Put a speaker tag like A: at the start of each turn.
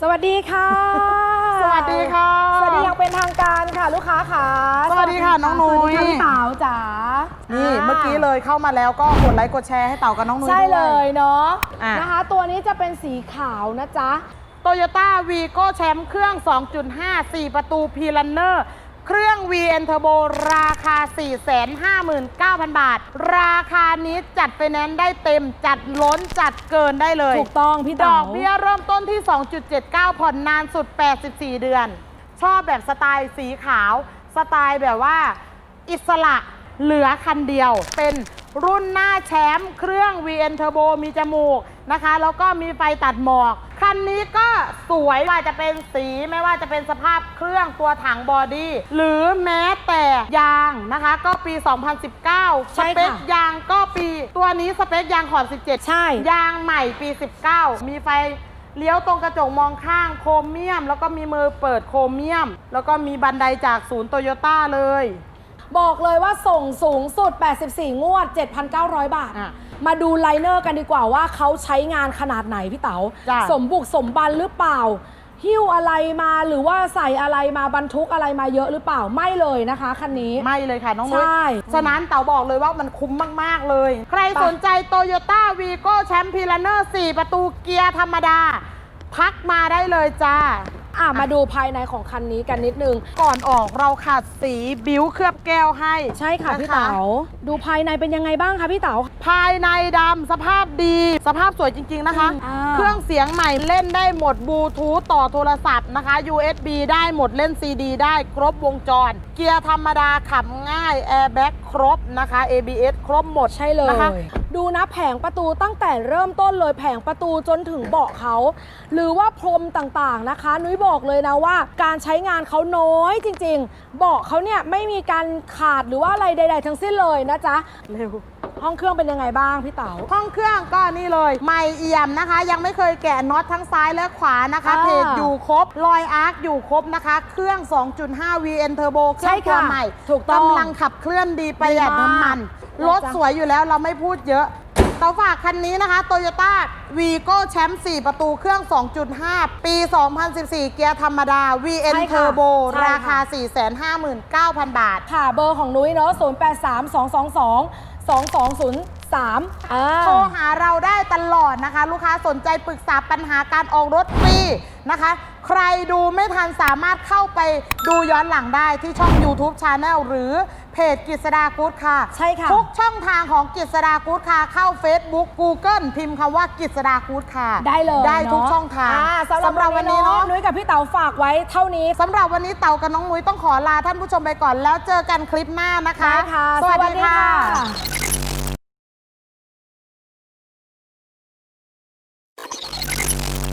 A: สดีค่ะ
B: สวัสดีค่ะ
A: สวัสดีอย่างเป็นทางการค่ะลูกค้าค่ะ
B: สวัสดีค่ะน้องนุ้ย
A: สวัสดีค่ะพี่เต๋าจ๋า
B: นี่
A: นี่
B: เมื่อกี้เลยเข้ามาแล้วก็กดไลค์กดแชร์ให้เต่ากับน้องนุ้ย
A: ใช่
B: ด้
A: เล
B: วย
A: ยเนาะ
B: อะ
A: นะคะ ตัวนี้จะเป็นสีขาวนะจ๊ะ
B: โตโยต้าวีโก้แชมป์เครื่อง 2.5 4 ประตูพีลันเนอร์ เครื่อง VN Turbo ราคา 459,000 บาท ราคานี้จัดไปแนนซ์ได้เต็มจัดล้นจัดเกินได้เลย
A: ถูกต้องพี่
B: ด
A: เต๋า
B: อกเบี้ยเริ่มต้นที่ 2.79 ผ่อนนานสุด 84 เดือน ชอบแบบสไตล์สีขาว สไตล์แบบว่า อิสระเหลือคันเดียว เป็น รุ่นหน้าแชมป์เครื่อง VN Turbo มีจมูกนะคะ แล้วก็มีไฟตัดหมอก คันนี้ก็สวยว่าจะเป็นสีไม่ว่าจะเป็นสภาพเครื่องตัวถังบอดี้หรือแม้แต่ยางนะคะ ก็ปี 2019
A: ใช่
B: ส
A: ค่ะ
B: เปคยางก็ปีตัวนี้สเปคยางขอบ17
A: ใช่
B: ยางใหม่ปี 19 มีไฟเลี้ยวตรงกระจกมองข้างโครเมียม แล้วก็มีมือเปิดโครเมียม แล้วก็มีบันไดจากศูนย์โตโยต้าเลย
A: บอกเลยว่าส่งสูงสุด 84 งวด 7,900 บาท
B: อะ
A: มาดูไลเนอร์กันดีกว่าว่าเขาใช้งานขนาดไหนพี่เต๋า
B: จ้ะ
A: สมบุกสมบันหรือเปล่า หิ้วอะไรมาหรือว่าใส่อะไรมาบรรทุกอะไรมาเยอะหรือเปล่าไม่เลยนะคะคันนี้
B: ไม่เลยค่ะ น้องนุ้ย
A: ใช่
B: ฉะนั้นเต๋าบอกเลยว่ามันคุ้มมาก ๆ เลย ใคร
A: ไป
B: สนใจโตโยต้าวีโก้แชมป์พีลันเนอร์4ประตูเกียร์ธรรมดา ทักมาได้เลยจ้า
A: อะมาดูภายในของคันนี้กันนิดนึง
B: ก่อนออกเราขาดสีบิ้วเคลือบแก้วให้
A: ใช่ค่ะ
B: น
A: พี่เต๋าดูภายในเป็นยังไงบ้างคะพี่เต๋า
B: ภายในดำสภาพดี สภาพสวยจริง ๆนะคะ
A: อ่า
B: เครื่องเสียงใหม่เล่นได้หมดบลูทูธต่อโทรศัพท์นะคะ USB ได้หมดเล่น CD ได้ครบวงจร เกียร์ธรรมดาขับง่ายแอร์แบ็กครบนะคะ ABS ครบหมด
A: ใช่เลย
B: นะคะ
A: ดูนะแผงประตูตั้งแต่เริ่มต้นเลยแผงประตูจนถึงเบาะเขา หรือว่าพรมต่างๆนะคะ นุ้ยบอกเลยนะว่า การใช้งานเขาน้อยจริง ๆ เบาะเขาเนี่ยไม่มีการขาดหรือว่าอะไรใด ๆ ทั้งสิ้นเลยนะจ๊ะ
B: เร็ว
A: ห้องเครื่องเป็นยังไงบ้างพี่เต๋า
B: ห้องเครื่องก็นี่เลยใหม่เอี่ยมนะคะ ยังไม่เคยแกะน็อตทั้งซ้ายและขวานะคะ
A: อ่า
B: เพจอยู่ครบรอยอาร์คอยู่ครบนะคะ เครื่อง 2.5 VN Turbo เครื่อง
A: ใช่
B: ตัว
A: ค่ะ
B: ใหม่
A: ถูกต้อง
B: กำลังขับเคลื่อนดีประหยัด
A: ดีมาก
B: น้ำมัน
A: นะ
B: รถ
A: จ๊ะ
B: สวยอยู่แล้วเราไม่พูดเยอะเตาฝากคันนี้นะคะ Toyota Vigo แชมป์4ประตูเครื่อง 2.5 ปี 2014 เกียร์ธรรมดา VN
A: ใช่ค่ะ
B: Turbo
A: ใช่
B: ราคา
A: ค่ะ
B: 459,000 บาท
A: ค่ะเบอร์ของนุ้ยเนาะ0 8 3 2 2 2 2 2 0 3อ่า
B: โทรหาเราได้ตลอดนะคะ ลูกค้าสนใจปรึกษาปัญหาการออกรถฟรีนะคะ ใครดูไม่ทันสามารถเข้าไปดูย้อนหลังได้ที่ช่อง YouTube Channel หรือเพจกิษดากู๊ดค่ะ
A: ใช่ค่ะ
B: ทุกช่องทางของกิษดากู๊ดค่ะเข้า Facebook Google พิมพ์คำว่ากิษดากู๊ดค่ะ
A: ได้เลย
B: ได้ทุก
A: เนะ
B: ช่องทาง
A: อ่สำหรับวันนี้
B: เนาะ
A: เนาะ นุ้ยกับพี่เต๋าฝากไว้เท่านี้
B: สำหรับวันนี้เต่ากับน้องมุ้ยต้องขอลาท่านผู้ชมไปก่อนแล้วเจอกันคลิปหน้านะคะ
A: ได้ค่ะ
B: สวัส
A: สวัส
B: ดี
A: ดี
B: ค่ะ
A: ค่ะ